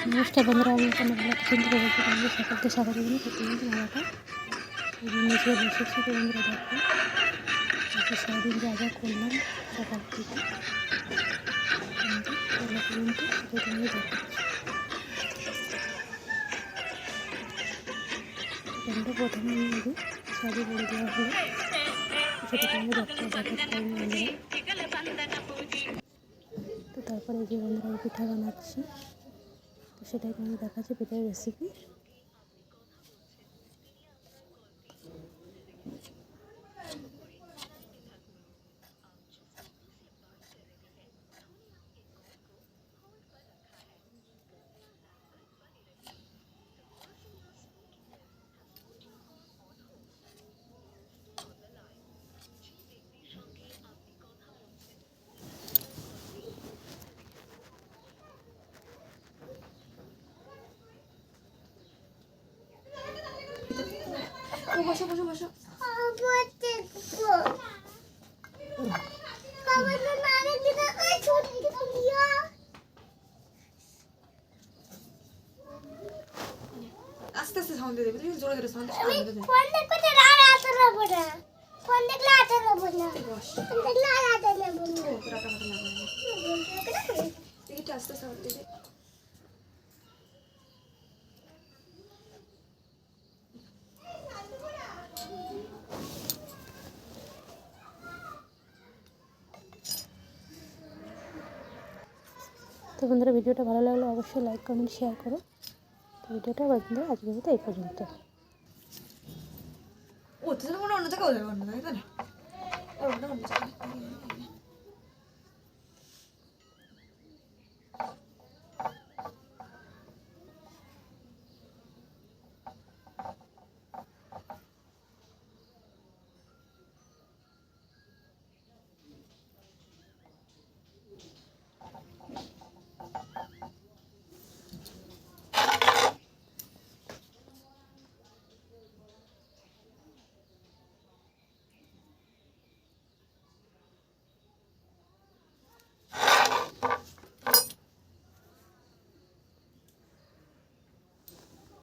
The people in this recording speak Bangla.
নমস্কার বন্ধুরা আমি এখানে ভালো চিন্তা করেছি বন্ধু সকালকে সকাল দিন করতে কিন্তু মামাটা নিচে বসেছি তো বন্ধুরা দেখো আজকে সারাদিন যা যা করলাম, সকাল থেকে কিন্তু সেটা তো তারপরে যে বন্ধুরা পিঠা বানাচ্ছি। তো সেটাই আমি দেখাচ্ছি পিঠার রেসিপি বসো বসো বসো। আস্তে আস্তে সাউন্ড দেবে তুমি জোরে জোরে সাউন্ড দেবে। ফোন দেখতে আর আতে না। ফোন দেখলে আতে না। বস। ফোন দেখলে আর আতে না। টাকা লাগবে আস্তে সাউন্ড দেবে তো বন্ধুরা ভিডিওটা ভালো লাগলে অবশ্যই লাইক কমেন্ট শেয়ার করো। তো ভিডিওটা বন্ধুরা আজকের মতো এই পর্যন্ত। ও তো অন্য জায়গায় অন্য জায়গায়